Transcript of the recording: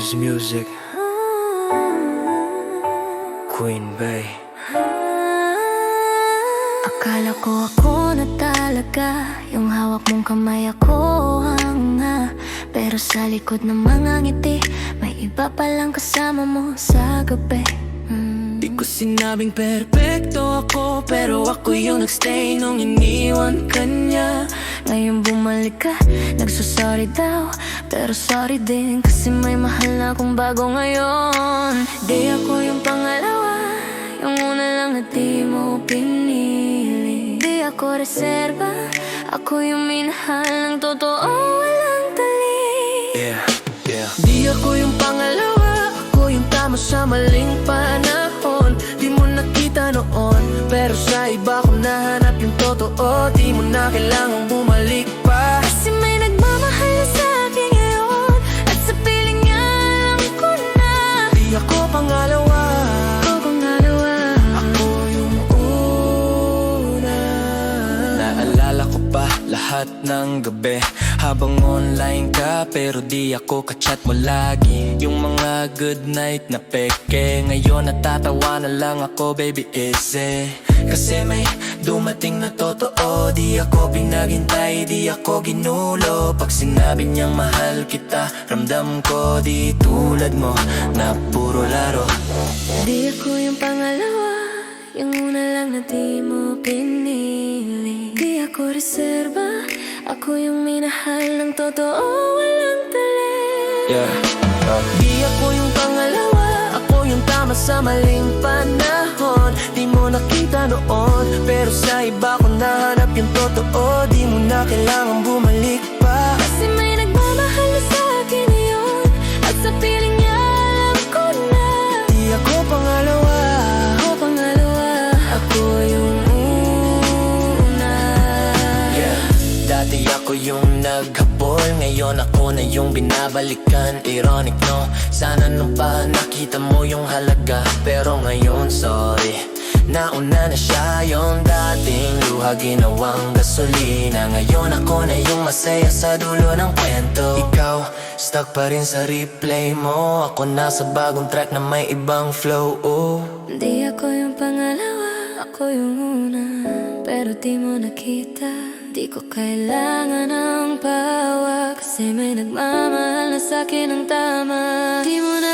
Hughes Music. Queen Bay Akala ko ako na talaga. Yung hawak mong kamay ako hanga. Pero sa likod ng mga ngiti May iba palang kasama mo sa gabi. Mm. Di ko sinabing perfecto ako Pero ako yung nagstay nung iniwan ka niya Ngayon bumalik ka, nagsusorry daw. Pero sorry din kasi may mahal akong bago ngayon. Di ako yung pangalawa Yung una lang na di mo pinili. Di ako reserva Ako yung minahal ng totoo walang tali. Yeah, yeah. Di ako yung pangalawa Ako yung tama sa maling panahon Pero sa iba ko nahanap yung totoo? Di mo na kailangang bumalik pa. Kasi may nagmamahal na sa akin ngayon At sa piling niya alam ko na. Di ako pangalawa. Ako pangalawa. Ako yung una Naalala ko pa lahat ng gabi Habang online ka pero di ako kachat mo lagi Yung mga good night na peke Ngayon natatawa na lang ako baby easy Kasi may dumating na totoo Di ako pinaghintay, di ako ginulo. Pag sinabi niyang mahal kita Ramdam ko di tulad mo Na puro laro. Di ako yung pangalawa Yung una lang na di mo pinili. Di ako reserva Ako yung minahal ng totoo Walang tali. Yeah. Di ako yung pangalawa Ako yung tama sa maling panahon. Di mo nakita noon Pero sa iba ko nahanap yung totoo. Di mo na kailangan bumalik naghabol Ngayon ako na yung binabalikan. Ironic no? Sana nung pa nakita mo yung halaga. Pero ngayon sorry. Nauna na siya yung dating luha Ginawang gasolina. Ngayon ako na yung masaya sa dulo ng kwento. Ikaw, stuck pa rin sa replay mo. Ako nasa bagong track na may ibang flow oh. Di ako yung pangalawa, ako yung una. Pero di mo nakita Di ko kailangan ng pawa Kasi may nagmamahal na sa'kin ng tama. Di mo na